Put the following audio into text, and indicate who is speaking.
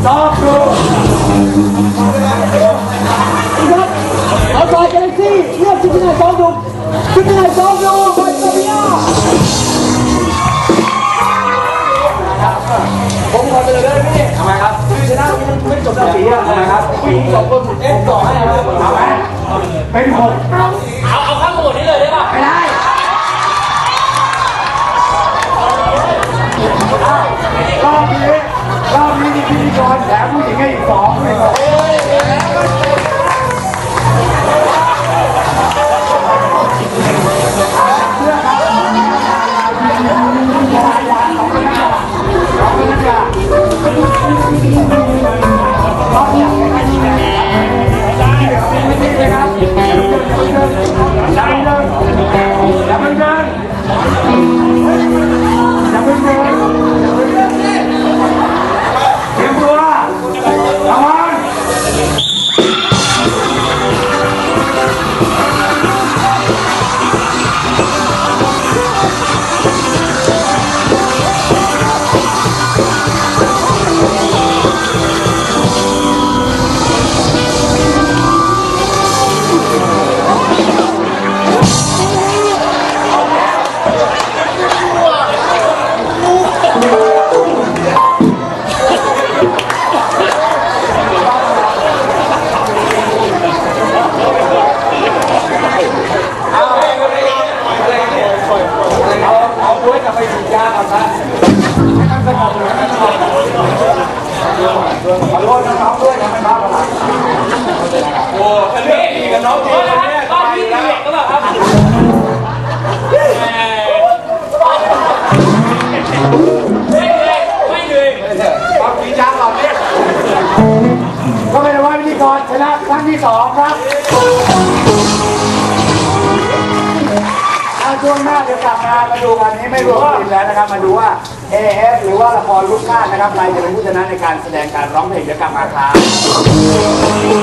Speaker 1: ดูซอฟดูครับเอาซอยกาแล็กซี่เลือกซิกแลนด์ซอฟดูซิกแลนด์ซอฟดูไปเซาบิยผมขอเสนอเลยพี่ทำไมครับคือชนะไม่จบสักสีอะทำไมครับผู้หญิงสองคนเอ๊ะต่อให้ครับเอาไหมเป็นหก สอง ยาก่อนนะให้มันสงบเลยให้มันสงบขอโทษน้องๆด้วยนะไม่บ้าอะไร
Speaker 2: โอ้พี่ดีกับน้องทีนะบ้านพี่ตีเหล็กก็แบบครับไม่เลยไม่เลย
Speaker 1: ฟังฉีดยาก่อนเนี่ยก็เป็นว่าพิธีกรชนะครั้งที่สองครับ ช่วงหน้าเดี๋ยวกลับมามาดูวันนี้ไม่รวมทีมแล้วนะครับ มาดูว่า AF หรือว่าละครลูกค้านะครับใครจะเป็นผู้ชนะในการแสดงการร้องเพลงเดี๋ยวกลับมาครับ